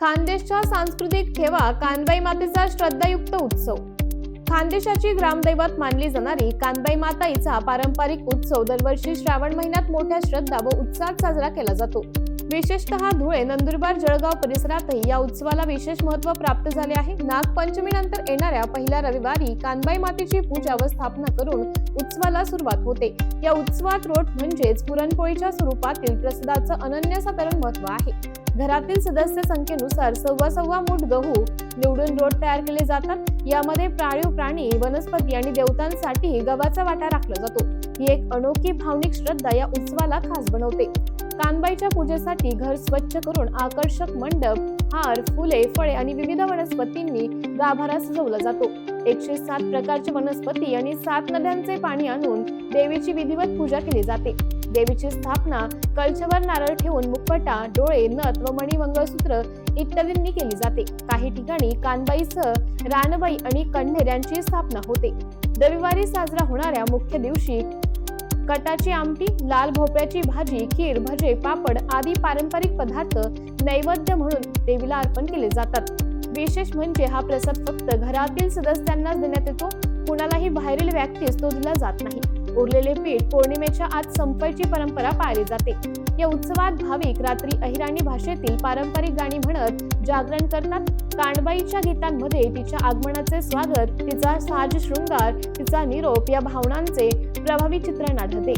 खानदेशच्या सांस्कृतिक ठेवा कानबाई मातेचा श्रद्धायुक्त उत्सव. खानदेशाची ग्रामदैवत मानली जाणारी कानबाई माताईचा पारंपरिक उत्सव दरवर्षी श्रावण महिन्यात मोठ्या श्रद्धा व उत्साहात साजरा केला जातो. विशेषतः धुळे नंदुरबार जळगाव परिसरातही या उत्सवाला विशेष महत्त्व प्राप्त झाले आहे. नागपंचमीनंतर येणाऱ्या पहिल्या रविवारी कानबाई मातेची पूजा व स्थापना करून उत्सवाला सुरुवात होते. या उत्सवात रोट म्हणजेच पुरणपोळीच्या स्वरूपातील प्रसादाचं अनन्यसाधारण महत्त्व आहे. घरातील सदस्य संख्येनुसार सव्वा सव्वा मूठ गहू निवडून रोड तयार केले जातात. यामध्ये प्राणीव प्राणी वनस्पती आणि देवतांसाठी गव्हाचा वाटा राखला जातो. ही एक अनोखी भावनिक श्रद्धा या उत्सवाला खास बनवते. कानबाईच्या पूजेसाठी घर स्वच्छ करून आकर्षक मंडप हार फुले फळे आणि विविध वनस्पतींनी गाभारा सजवला जातो. एकशे सात प्रकारचे वनस्पती आणि सात नद्यांचे पाणी आणून देवीची विधिवत पूजा केली जाते. देवीची स्थापना कलशवर नारळ ठेवून मुखवटा डोळे नथ व मणी मंगळसूत्र इत्यादींनी केली जाते. काही ठिकाणी कानबाईसह रानबाई आणि कण्हेर यांची स्थापना होते. रविवारी साजरा होणाऱ्या मुख्य दिवशी कटाची आमटी लाल भोपळ्याची भाजी खीर भजे पापड आदी पारंपरिक पदार्थ नैवेद्य म्हणून देवीला अर्पण केले जातात. विशेष म्हणजे हा प्रसाद फक्त घरातील सदस्यांनाच देण्यात येतो कुणालाही बाहेरील व्यक्तीस तो दिला जात नाही. उरलेले पीठ पौर्णिमेच्या आत संपायची परंपरा पाळली जाते. या उत्सवात भाविक रात्री अहिराणी भाषेतील पारंपरिक गाणी म्हणत जागरण करतात. कांडबाईच्या गीतांमध्ये तिच्या आगमनाचे स्वागत तिचा साज शृंगार तिचा निरोप या भावनांचे प्रभावी चित्रण आढळते.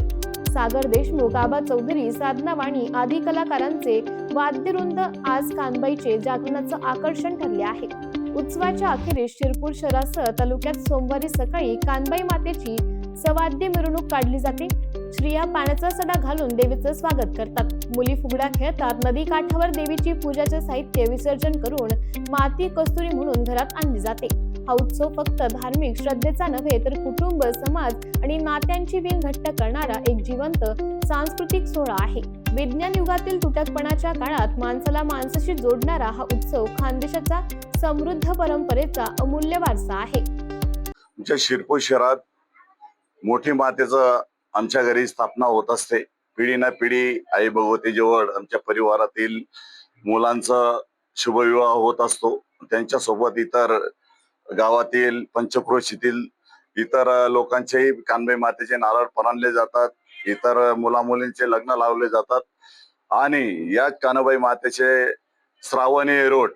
सागर देशमुख आबा चौधरी साधना वाणी आदी कलाकारांचे वाद्यवृंद आज कानबाईचे जागरणाचं आकर्षण ठरले आहे. उत्सवाच्या अखेरीस शिरपूर शहरासह तालुक्यात सोमवारी सकाळी कानबाई मातेची सवाद्य मिरवणूक काढली जाते. स्त्रिया पाण्याचा सडा घालून देवीचं स्वागत करतात. मुली फुगड्या खेळतात. नदी काठावर देवीची पूजाचे साहित्य विसर्जन करून माती कस्तुरी म्हणून घरात आणली जाते. हा उत्सव फक्त धार्मिक श्रद्धेचा नव्हे तर कुटुंब समाज आणि नात्यांची विण घट्ट करणारा एक जिवंत सांस्कृतिक सोहळा आहे. विज्ञान युगातील तुटकपणाच्या काळात माणसाला माणसाशी जोडणारा हा उत्सव खानदेशाचा समृद्ध परंपरेचा अमूल्य वारसा आहे. आमच्या शिरपूर शहरात मोठी मातेचं आमच्या घरी स्थापना होत असते. पिढी ना पिढी आई भगवती आमच्या परिवारातील मुलांचा शुभविवाह होत असतो. त्यांच्यासोबत इतर गावातील पंचक्रोशीतील इतर लोकांचेही कानबाई मातेचे नारळ पराणले जातात. इतर मुलामुलींचे लग्न लावले जातात. आणि या कानबाई मातेचे श्रावणी रोट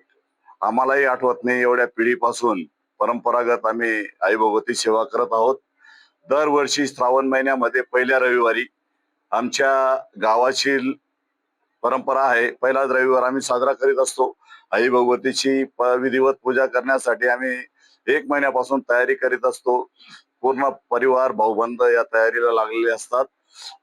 आम्हालाही आठवत नाही एवढ्या पिढीपासून. परंपरागत आम्ही आई भगवती सेवा करत आहोत. दरवर्षी श्रावण महिन्यामध्ये पहिल्या रविवारी आमच्या गावाची परंपरा आहे. पहिलाच रविवार आम्ही साजरा करीत असतो. आई भगवतीची विधिवत पूजा करण्यासाठी आम्ही एक महिन्यापासून तयारी करीत असतो. पूर्ण परिवार भाऊबंद या तयारीला लागलेले असतात.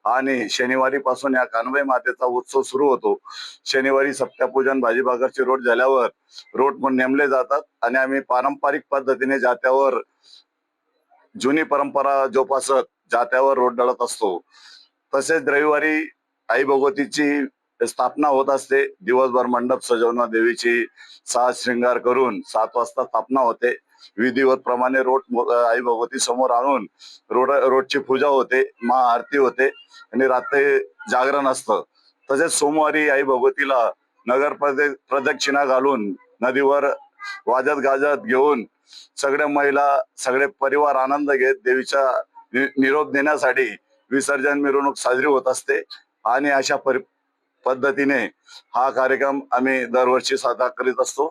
आणि शनिवारी पासून या कानबाई मातेचा उत्सव सुरू होतो. शनिवारी सप्त्यापूजन भाजीबागरची रोट झाल्यावर रोट म्हणून नेमले जातात आणि आम्ही पारंपरिक पद्धतीने जात्यावर जुनी परंपरा जोपासत जात्यावर रोड दळत असतो. तसेच रविवारी आई भगवतीची स्थापना होत असते. दिवसभर मंडप सजवणं देवीची साज शृंगार करून सात वाजता स्थापना होते. विधिवत प्रमाणे रोड आई भगवती समोर आणून रोड रोडची पूजा होते महाआरती होते आणि रात्री जागरण असतं. तसेच सोमवारी आई भगवतीला नगर प्रदे- प्रदक्षिणा घालून नदीवर वाजत गाजत घेऊन सगळ्या महिला सगळे परिवार आनंद घेत देवीचा निरोप देण्यासाठी विसर्जन मिरवणूक साजरी होत असते. आणि अशा परि पद्धतीने हा कार्यक्रम आम्ही दरवर्षी साजरा करीत असतो.